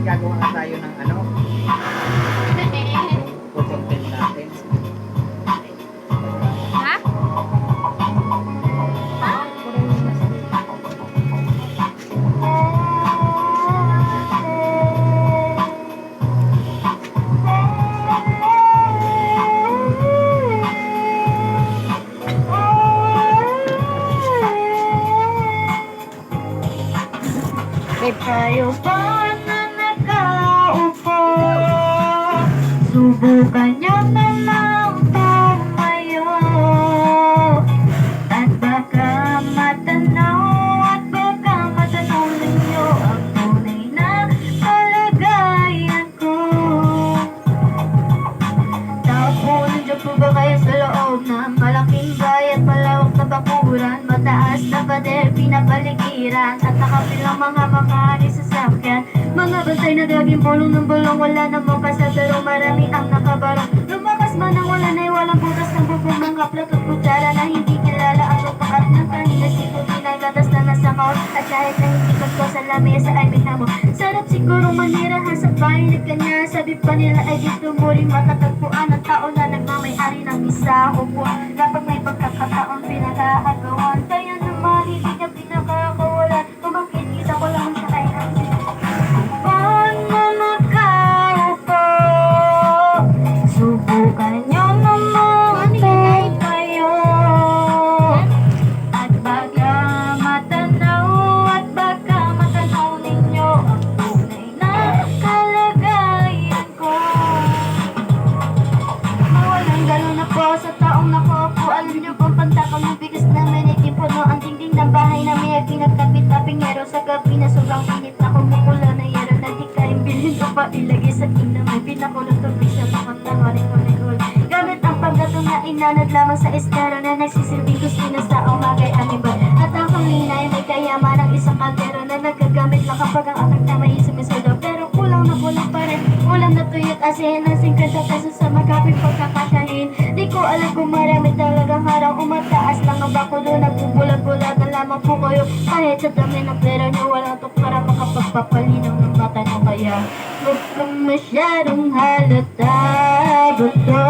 naman gagawa nga tayo ng ano, content natin. Ha? May tayo pa na bukannya bakuran, mataas na pader, pinapaligiran. At nakapilang mga makari sa sakyan Mga bantay na gaging bulong ng bulong Wala namang pasatero, marami ang nakabarong Lumakas man ang wala na walang butas ng bubong Ng kaplat at kutsara na hindi kilala Ang rupakat ng kanina. Sikutin ang gatas na nasa kaon At kahit na hindi ko sa lamesa ay binamo Sarap siguro manirahan sa bahay na kanya. Sabi pa nila ay dito mo rin matatagpuan Ang tao na nagmamayari ng isa upuan Gano'n na po sa taong nakopo Alam niyo bang pantakang ng bigas na manitin puno. Ang dingding ng bahay na may pinagkapit na pingero Sa gabi na sobrang init na kumukula na yero. Na di kayang bilhin o pa ilagay sa tina May pinakulong tubig sa lakot ng waring-waring Gamit ang paggatong na inanod lamang sa estero Na nagsisilbing kusina sa tuyot asin ng 50 pesos sa magkapit pagkakasyahin Di ko alam kung marami talagang harang Umataas. Lang ang bako doon Nagbubulag-bulag na lamang po kayo Kahit sa dami ng pera nyo Walang tok para makapagpapalinaw ng mata nyo Kaya huwag kang masyadong halata bato